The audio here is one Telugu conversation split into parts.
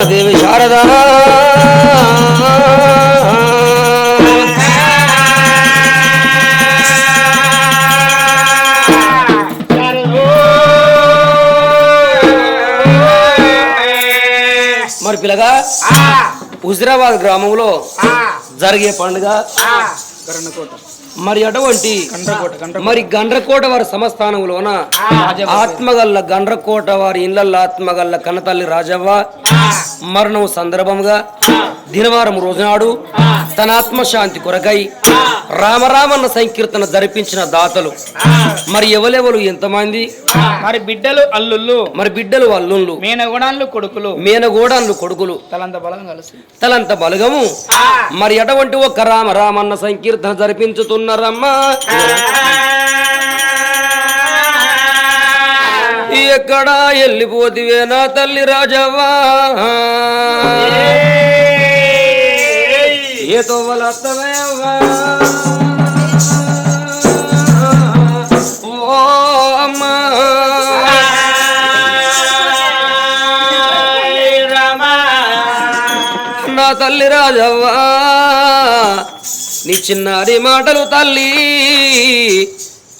దేవి శారదా. మరి పిల్లగా హుజరాబాద్ గ్రామంలో జరిగే పండుగ మరి అటువంటి మరి గండ్రకోట వారి సంస్థానంలోన ఆత్మగల్ల గండ్రకోట వారి ఇళ్ళల్లో ఆత్మగల్ల కన్నతల్లి రాజవ్వ. మరణం సందర్భంగా దినవారం రోజునాడు తన ఆత్మశాంతి కొరకై రామరామన్న సంకీర్తన జరిపించిన దాతలు. మరి ఎవలెవలు ఎంతమంది? మరి బిడ్డలు అల్లుళ్ళు. మరి బిడ్డలు అల్లుళ్ళు. మేనగుణాలు కొడుకులు. మేనగోడాన్లు కొడుకులు. తలంత బలం కలిసి. తలంత బలగము. మరి అటువంటి ఒక రామ రామన్న సంకీర్తన జరిపించుతున్నారమ్మా ఎక్కడా వెళ్ళిపోతివే నా తల్లి రాజవ్వా. ఏ తోవలత్తవే అవ్వా? ఓ అమ్మా నా తల్లి రాజవ్వా నీ చిన్నారి మాటలు తల్లి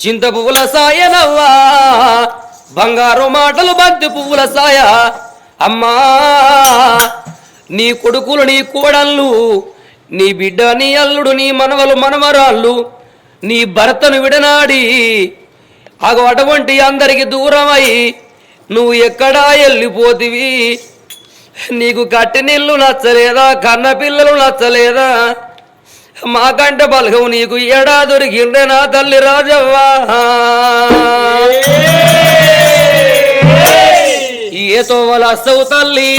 చింత పువ్వుల సాయనవ్వా బంగారు మాటలు బంతి పువ్వుల సాయ అమ్మా నీ కొడుకులు నీ కోడళ్ళు నీ బిడ్డ నీ అల్లుడు నీ మనవలు మనవరాళ్ళు నీ భర్తను విడనాడి అగో అటువంటి అందరికి దూరమై నువ్వు ఎక్కడా వెళ్ళిపోతివి నీకు కట్టి నీళ్ళు నచ్చలేదా కన్న పిల్లలు నచ్చలేదా మాకంటే బలగం నీకు ఏడా దొరికిండే నా తల్లి రాజవ్వా ఏ తోవలస్తవు తల్లి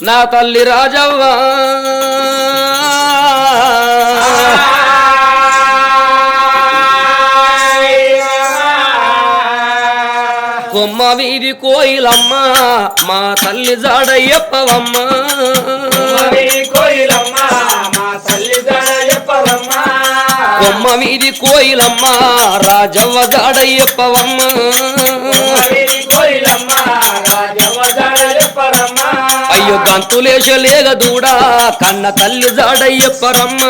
నా తల్లి రాజవ్వ. కొమ్మ వీధి కోయిలమ్మ మా తల్లి జాడయ్యప్పవమ్మ కొమ్మ వీధి కోయిలమ్మ రాజవ్వ జాడయ్యప్పవమ్మ అయ్యో గంతులేశలేగ దూడా కన్న తల్లి జాడయ్యప్పరమ్మ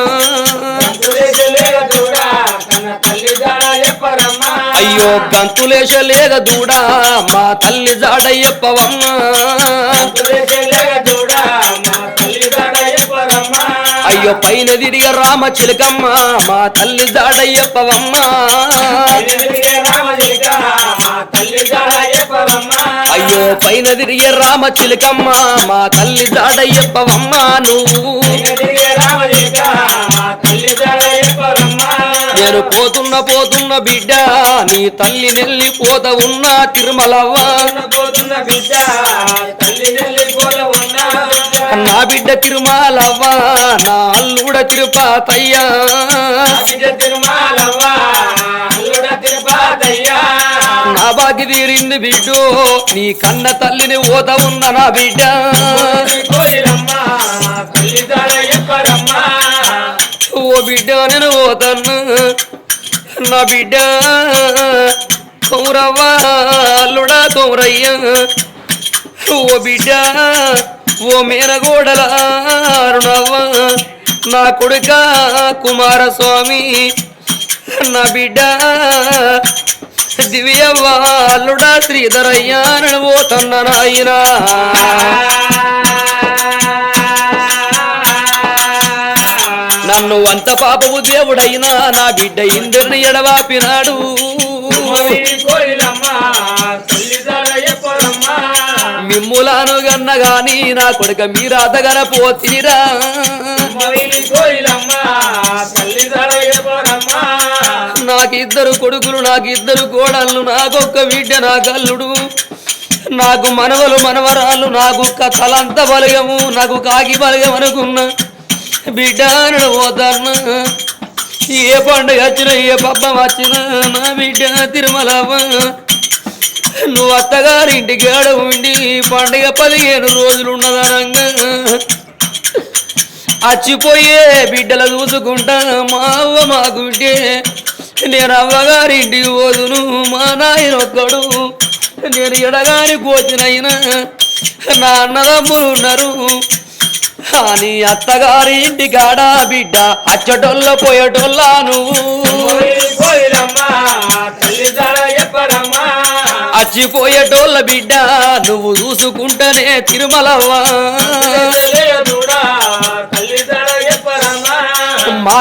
అయ్యో గంతులేశలేగ దూడా మా తల్లి జాడయ్యప్పవమ్మ అయ్యో పైన తిరిగ రామ చిలకమ్మ మా తల్లి జాడయ్యప్పవమ్మ అయ్యో పైన తిరిగే రామ చిలకమ్మ మా తల్లి జాడయ్యప్పవమ్మ నువ్వు? నేను పోతున్న పోతున్న బిడ్డ నీ తల్లి నెల్లి పోత ఉన్న తిరుమలవ్వ. నా బిడ్డ తిరుమలవ్వ నా అల్లుడ తిరుపతయ్యా. తీరింది బిడ్డో నీ కన్న తల్లిని ఓత ఉన్న నా బిడ్డ? ఓ బిడ్డ నేను ఓతను నా బిడ్డ. కౌరవ్వ అల్లుడా కౌరయ్య ఓ బిడ్డ ఓ మేనగోడల అరుణవ్వ. నా కొడుక కుమారస్వామి నా బిడ్డ. దివ్యవ్వ అల్లుడా శ్రీధరయ్య నేను పోతున్న నాయనా. నన్ను అంత పాపము దేవుడైనా నా బిడ్డ ఇందరిని ఎడవాపినాడు మిమ్ములాను గన్న గాని నా కొడుక మీరాతగన పోతీరా. నాకు ఇద్దరు కొడుకులు నాకు ఇద్దరు కోడళ్ళు నాకొక్క బిడ్డ నా కల్లుడు నాకు మనవలు మనవరాళ్ళు నాకు తలంత బలగము నాకు కాకి బలగం అనుకున్నా బిడ్డ నేను పోతాను ఏ పండుగ వచ్చినా ఏ పబ్బం వచ్చినా నా బిడ్డ తిరుమల నువ్వు అత్తగారింటికి ఆడ ఉండి పండుగ పదిహేను రోజులు ఉన్నదనంగా. అచ్చిపోయే బిడ్డలు చూసుకుంటా మా అవ్వ మాకుంటే నేను అవ్వగారింటికి పోదును మా నాయన ఒక్కడు నేను ఎడగాని కోచినైనా నా అన్నదమ్ములు ఉన్నారు అని అత్తగారి ఇంటి కాడ బిడ్డ అచ్చటోళ్ళ పోయేటోళ్ళ నువ్వు. అచ్చిపోయేటోళ్ళ బిడ్డ నువ్వు చూసుకుంటేనే తిరుమలవ్వా.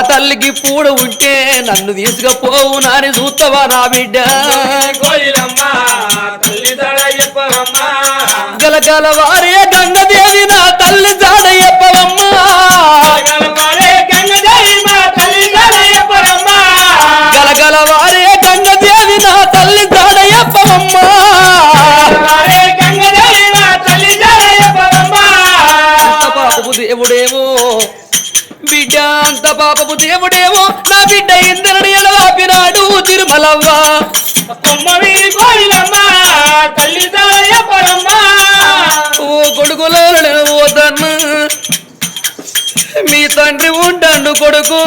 తల్లికి పూడ ఉంటే నన్ను తీసుకుపోవు నాని చూస్తావా నా బిడ్డ? గలగల వారే గంగదేవి నా తల్లి జాడ కొడుకు.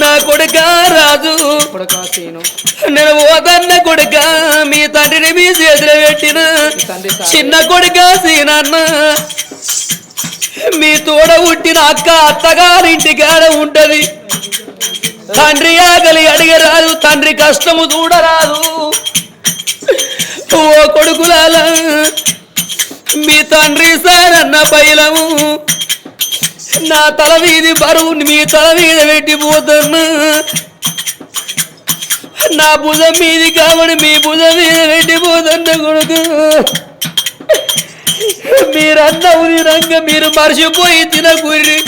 నా కొడుక రాజు. నేను పోతన్న కొడుక మీ తండ్రిని మీ చేతిలో పెట్టిన. చిన్న కొడుక సీనన్న. మీ తోడ పుట్టిన అక్క అత్తగారింటి కాడ ఉంటది. తండ్రి ఆకలి అడిగరాదు తండ్రి కష్టము చూడరాదు. ఓ కొడుకులాల మీ తండ్రి సారన్న బయలము నా తల వీధి బరువు మీ తల మీద పెట్టిపోతున్నా నా భుజం మీది కావని మీ భుజం మీద పెట్టిపోతున్న కొడుకు. మీరన్న ఉదిరంగా మీరు మర్చిపోయి తినకూరి.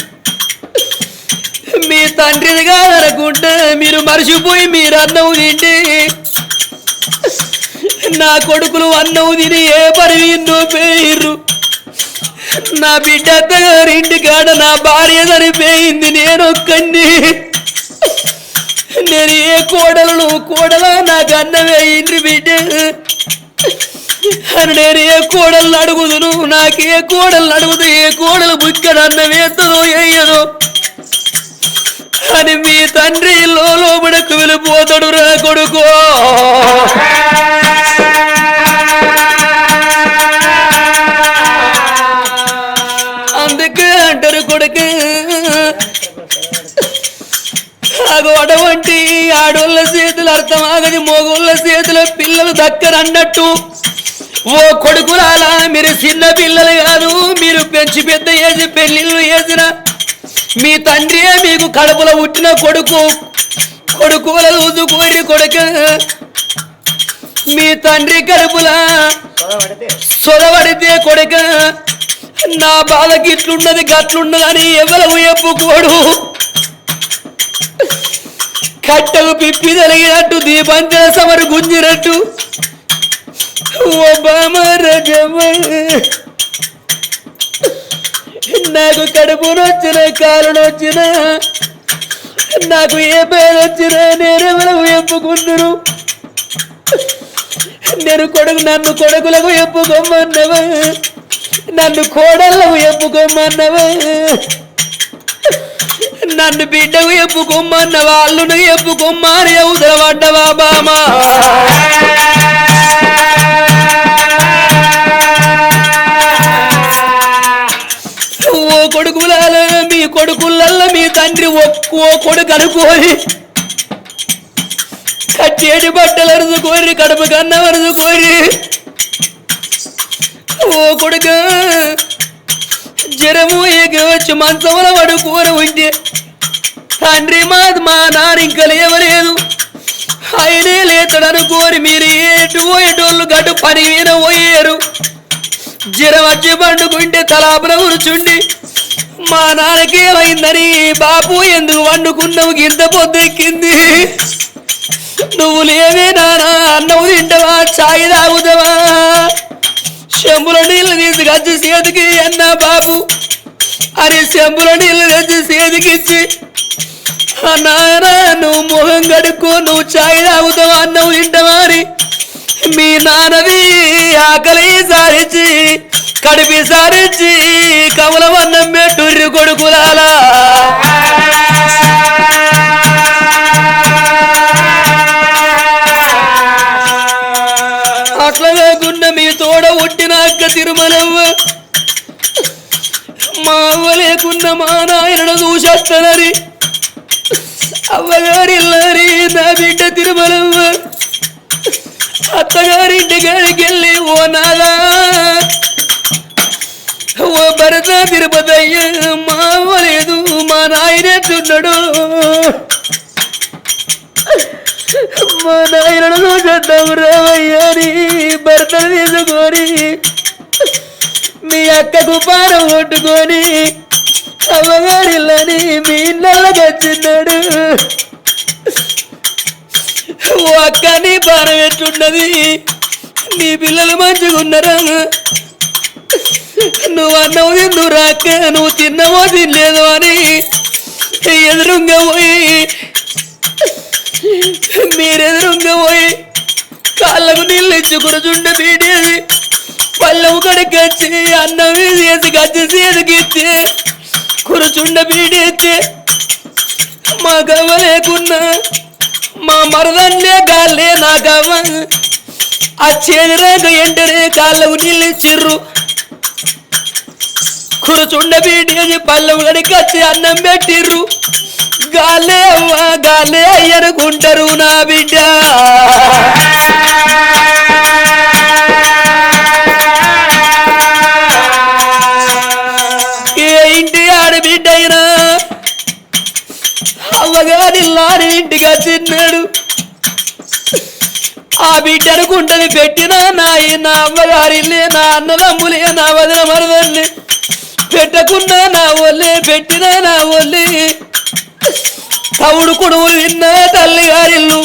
మీ తండ్రిది కాదనుకుంటే మీరు మర్చిపోయి మీరు అన్నవు తింటే నా కొడుకులు అన్నవు తిని ఏ పని నో పేరు నా బిడ్డ అత్తగారి ఇంటి కాడ నా భార్య సరిపోయింది నేను ఒక్కడిని నేను ఏ కోడలు కోడలా నాకు అన్నమే ఇంటి బిడ్డ. అని నేను ఏ కోడలు అడుగుదును నాకు ఏ కోడలు అడుగుదు ఏ కోడలు బుక్కడ అన్న వేస్తుందో వేయదో అని మీ తండ్రి లోపడకు వెళ్ళిపోతాడు రా కొడుకో. కొడుకు. అగోడ వంటి ఆడోళ్ళ చేతులు అర్థమాగది మోగోళ్ళ చేతుల పిల్లలు దక్కరన్నట్టు. ఓ కొడుకులాలా మీరు చిన్న పిల్లలు కాదు మీరు పెంచి పెద్ద ఏసి పెళ్ళిళ్ళు వేసిన మీ తండ్రియే మీకు కడుపులో పుట్టిన కొడుకు. కొడుకుల చూసుకోరి కొడుకు. మీ తండ్రి కడుపులా సొరవడితే కొడుక. నా బాధ గిట్లున్నది గట్లున్నదని ఎవరు చెప్పుకోడు కట్టకు పిప్పి తలిగినట్టు దీపంచల సమరు గుంజినట్టు. ఓ నాకు కడుపు నొచ్చిన కాలు నొచ్చిన నాకు ఏ పేరు వచ్చినా నేనెవరు చెప్పుకుంటురు నేను కొడుకు నన్ను కొడుకులకు ఎప్పుకోమన్నవా నన్ను కోడళ్ళకు ఎప్పుకోమన్నవే? నన్ను బిడ్డకు ఎప్పుకోమన్న వాళ్ళను ఎప్పుకోమ్మని అవుదల పడ్డవా బామా? ఓ కొడుకుల మీ కొడుకులల్లో మీ తండ్రి ఒక్కో కొడుకు అనుకోని కట్టేటి బట్టలు అరుదుకోరి కడుపు కన్న అరుదుకోరి ఓ కొడుక. జ్వరము ఏకి వచ్చి మంచంలో పడుకోని ఉంటే తండ్రి మా మా నాన్న ఇంకా లేవలేదు ఆయనే లేతాడు కోరి మీరు ఏటు పోయేటోళ్ళు గట్టు పని మీద పోయారు. జ్వరం వచ్చి పండుకుంటే తలాపున కూర్చుండి మా నాన్నకేమైందని బాపు ఎందుకు వండుకున్నావు? గింత పొద్దెక్కింది నువ్వు లేవే నానా అన్నం తింటావా? చాయ్ తాగుతావా? చెంబుల నీళ్ళు తీసుకొచ్చి చేతికి అన్న బాబు. అరే చెంబుల నీళ్ళు తెచ్చి చేతికిచ్చి "ఆ నాయన నువ్వు మొహం కడుక్కో నువ్వు చాయ్ తాగుతావు అన్నం తింటావా మీ నాన్నవి ఆకలి సారించి కడిపి సారించి కమలవన్నం పెట్టుర్రి కొడుకులాలా ఒట్టిన అక్క తిరుమలవ్వ. మా అవ్వ లేకున్న మా నాయనను చూసేస్తానని అవ్వగారిల్లరి నా బిడ్డ తిరుమలవ్వ. అత్తగారింటి గారికి వెళ్ళి ఓ నాదా ఓ భరత తిరుపతి అయ్య మా అవ్వ లేదు మా నాయనెట్టున్నాడు మా నాయనను చూసేద్దాం రావయ్యని భర్తను తీసుకొని మీ అక్కకు పారం కొట్టుకొని అమ్మగారిల్లని మీ ఇళ్ళకి వచ్చిన్నాడు ఓ అక్క నీ పారం ఎట్లున్నది? నీ పిల్లలు మంచిగున్నారా నువ్వు అన్నవు తిందు రాక నువ్వు తిన్నవో తినలేదు అని ఎదురుంగా పోయి మీరెదురుంగా పోయి కాళ్ళకు నీళ్ళు ఇచ్చుకుని చుండ పీడేది. పళ్ళము కడిగచ్చి అన్నం వేసి గచ్చి చేతికిచ్చి కురుచుండ పీడేస్తే మా గవ్వ లేకున్నా మా మరదన్నే గాలే నా గవ్వ. ఆ చేదిరాక ఎంటనే కాళ్ళకు నీళ్ళు ఇచ్చిర్రు. కురుచుండ పీడేసి పళ్ళము కడిగచ్చి అన్నం పెట్టిర్రు. గాలే అవ్వ గాలే అనుకుంటారు నా బిడ్డ. ఏ ఇంటి ఆడబిడ్డ అయినా అమ్మగారి లాని ఇంటికి వచ్చిన్నాడు ఆ బిడ్డ అనుకుంటది పెట్టినా నా నా అవ్వగారిల్లే నా అన్నదమ్ములే నా వదిన మరదల్ని పెట్టకున్నా నా ఒళ్ళే పెట్టినా నా ఒళ్ళే. తవుడు కొడువులు విన్నా తల్లి గారిల్లు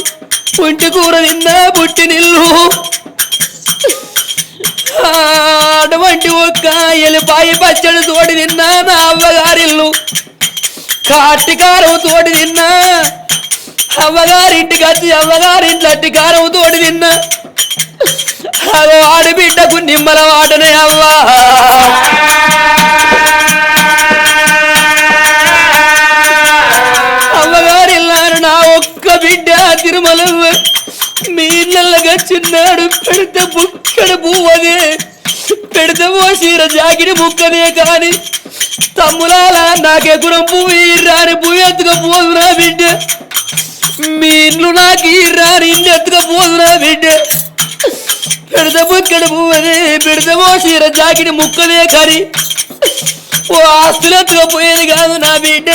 పుంటి కూర విన్నా పుట్టినిల్లు అటువంటి ఒక్క ఎలిపాయి పచ్చడి తోటి తిన్నా నా అవ్వగారిల్లు. కాటి కారం తోటి తిన్నా అవ్వగారింటికి వచ్చి అవ్వగారింట్లో అట్టి కారం తోటి తిన్నా అదో ఆడబిడ్డకు నిమ్మల వాటనే అవ్వా. బిడ్డ తిరుమల చిన్నాడు పెడితే బుక్కడ పువ్వదే. పెడితే ఓ చీర జాగిడి ముక్కనే కాని తమ్ములాల నాకే పువ్వు ఇర్రాని పువ్వు ఎత్తుకపోదు బిడ్డ. మీ ఇల్లు నాకు ఇర్రాని ఇల్లు ఎత్తుకపోదు బిడ్డ. పెడితే బుక్కడ పువ్వదే పెడితే ఓ చీర జాగిడి ముక్కనే కానీ ఓ ఆస్తులు ఎత్తుకపోయేది కాదు నా బిడ్డ.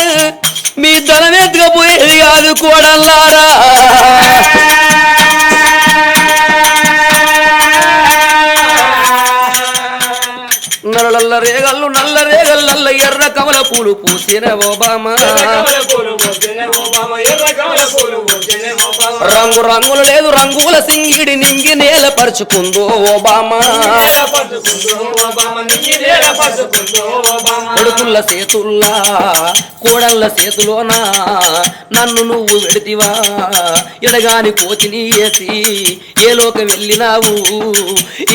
మీ ధనం ఎత్తుకపోయేది కాదు కోడల్లారా. నల్ల రేగల్లు నల్ల రేగల్లల్ల ఎర్ర కమల పూలు పూసిన ఓబామా. రంగు రంగులు లేదు రంగుల సింగిడి నింగి నేల పరుచుకుందో ఓబామా. కొడుకుల్ల సేతుల్లా కోడళ్ళ సేతులోనా? నన్ను నువ్వు వెడితివా? ఎడగాని కోతిని వేసి ఏ లోకం వెళ్ళినావు?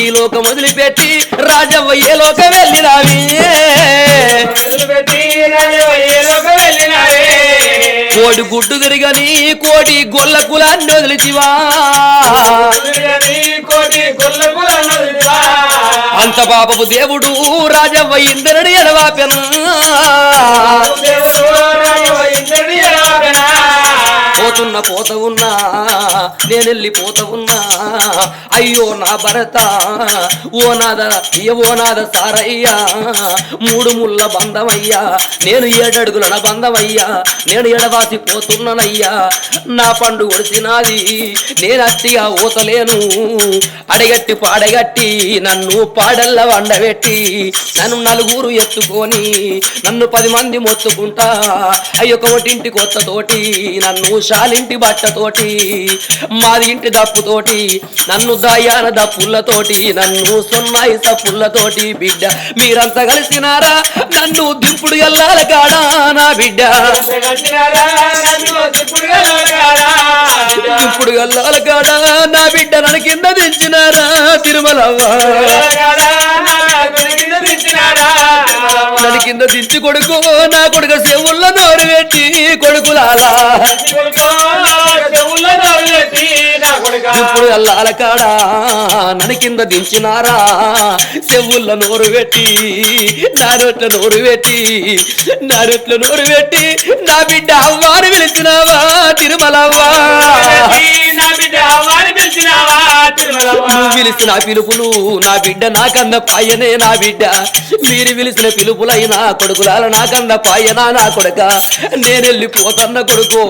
ఈ లోకం వదిలిపెట్టి రాజవ్వ ఏ లోకం వెళ్ళినావి? కోడి గుడ్డు తిరిగని కోటి గొల్ల కులాన్ని వదిలిచివా అంత పాపపు దేవుడు రాజవ్వ ఇందరుడు ఎడవాపెను పోతున్న పోత ఉన్నా నేను వెళ్ళిపోత ఉన్నా అయ్యో నా భరత ఓ నాద ఓ నాద సారయ్యా. మూడు ముళ్ళ బంధమయ్యా. నేను ఏడడుగుల బంధమయ్యా. నేను ఎడవాసి పోతున్నానయ్యా. నా పండు ఒడిసినాది నేను అట్టిగా ఊతలేను. అడగట్టి పాడగట్టి నన్ను పాడల్ల వండబెట్టి నన్ను నలుగురు ఎత్తుకొని నన్ను పది మంది మొత్తుకుంటా. అయ్యొక ఒకటింటి కొత్తతోటి నన్ను చాలింటి బట్టతోటి మాది ఇంటి దప్పుతోటి నన్ను దయాన దప్పులతోటి నన్ను సున్నాయి సప్పులతోటి బిడ్డ. మీరంతా కలిసినారా? నన్ను దింపుడు ఎల్లాల కాడా నా బిడ్డ? దింపుడు ఎల్లాల కాడా నా బిడ్డ? నన్ను కింద దించినారా తిరుమలవ్వ? నన్ను కింద దించి కొడుకు నా కొడుకు చెవుల్లో నోరు పెట్టి కొడుకులాలా ఇప్పుడు అల్లాల కాడా నని కింద దించినారా? చెవుల్ల నోరు పెట్టి నా నోట్ల నోరు పెట్టి నా నోట్ల నోరు పెట్టి నా బిడ్డ అవ్వాని పిలిచినావా తిరుమలవ్వా? నువ్వు పిలిచిన పిలుపులు నా బిడ్డ నాకన్న పాయనే నా బిడ్డ. మీరు పిలిచిన పిలుపులైనా కొడుకులాల నాకన్న పాయనా నా కొడుక. నేనెళ్ళిపోతన్న కొడుకు.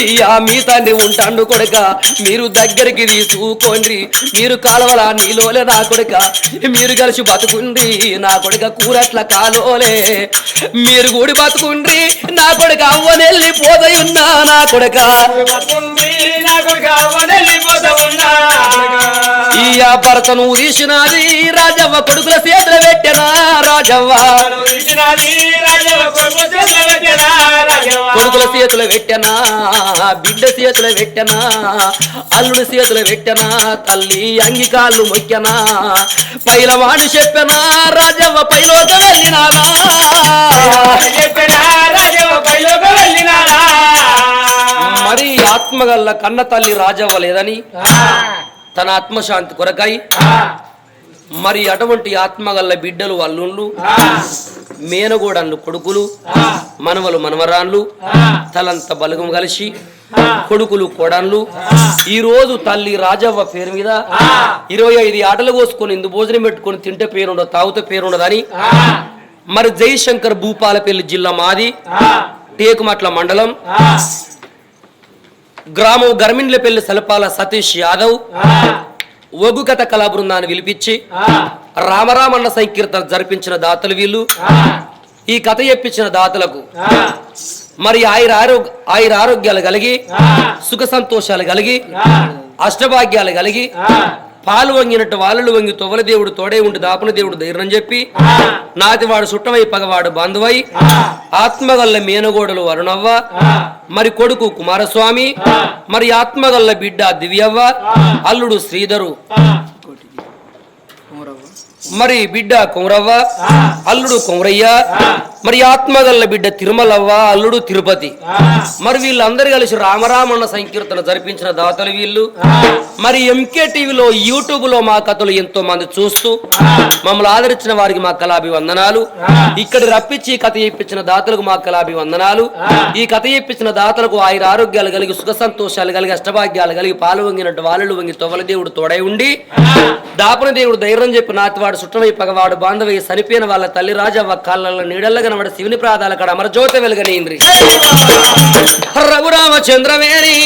ఇయ్యా మీ తండ్రి ఉంటాండు కొడుక మీరు దగ్గరికి తీసుకోండి మీరు కాలవల నీలోలే నా కొడుక మీరు కలిసి బతుకుండ్రి నా కొడుక కూరట్ల కాలోలే. మీరు కూడి బతుకుండ్రి నా కొడుక అవ్వనెళ్ళిపోదయున్నా నా కొడుక బతుంది నా కొడుకు. ఈ భర్తను తీసినది రాజవ్వ? కొడుకుల చేతుల పెట్టెనా రాజవ్వ? కొడుకుల చేతులు పెట్టెనా బిడ్డ చేతుల పెట్టెనా అల్లుడి చేతుల పెట్టెనా తల్లి అంగికాళ్ళు మొక్కనా? మొక్కెనా పైలవాడు చెప్పనా రాజవ్వ పైలోక వెళ్ళినారా? చెప్పినా రాజవ్వ మరి ఆత్మగల్ల కన్న తల్లి రాజవ్వ లేదని తన ఆత్మశాంతి కొరకై మరి అటువంటి ఆత్మగల్ల బిడ్డలు అల్లుళ్ళు మేనగోడన్లు కొడుకులు మనవలు మనవరాన్లు తలంత బలగం కలిసి కొడుకులు కోడన్లు ఈ రోజు తల్లి రాజవ్వ పేరు మీద ఇరవై ఐదు ఆటలు కోసుకొని ఇందు భోజనం పెట్టుకొని తింటే పేరుండదు తాగితే పేరుండదని మరి జయశంకర్ భూపాలపల్లి జిల్లా మాది టేకుమట్ల మండలం గ్రామం గర్మిండ్లపల్లి సలపాల సతీష్ యాదవ్ ఒగ్గు కథ కళా బృందాన్ని పిలిపించి రామరామన్న సంకీర్తన జరిపించిన దాతలు వీళ్ళు. ఈ కథ చెప్పించిన దాతలకు మరి ఆయుర ఆరోగ్య ఆయుర ఆరోగ్యాలు కలిగి సుఖ సంతోషాలు కలిగి అష్టభాగ్యాలు కలిగి పాలు వంగినట్టు వాళ్ళు వంగి తొవల దేవుడు తోడే ఉండి దాపున దేవుడు ధైర్యం చెప్పి నాతివాడు సుట్టమై పగవాడు బంధువై ఆత్మగల్ల మేనగోడలు వరుణవ్వ మరి కొడుకు కుమారస్వామి మరి ఆత్మగల్ల బిడ్డ దివ్యవ్వ అల్లుడు శ్రీధరు. మరి బిడ్డ కుమరవ్వ అల్లుడు కుమరయ్య మరి ఆత్మగల్ల బిడ్డ తిరుమలవ్వ అల్లుడు తిరుపతి. మరి వీళ్ళందరూ కలిసి రామరామన్న సంకీర్తన జరిపించిన దాతలు వీళ్ళు. మరి ఎంకే టీవీలో యూట్యూబ్లో మా కథలు ఎంతో మంది చూస్తూ మమ్మల్ని ఆదరించిన వారికి మా కళాభివందనాలు. ఇక్కడ రప్పించి ఈ కథ చెప్పించిన దాతలకు మా కళాభివందనాలు. ఈ కథ చెప్పించిన దాతలకు ఆయుర ఆరోగ్యాలు కలిగి సుఖ సంతోషాలు కలిగి అష్టభాగ్యాలు కలిగి పాలు వంగినట్టు వాళ్ళు వంగి తొవల దేవుడు తోడై ఉండి దాపున దేవుడు ధైర్యం చెప్పి నాతివాడు సుట్టమై పగవాడు బాంధవయ్య చనిపోయిన వాళ్ళ తల్లి రాజవ్వ కాళ్ళ కనబడ శివుని ప్రాదాల కడ అమర జ్యోతి వెలుగనీంద్రి రఘురామచంద్రవేణి.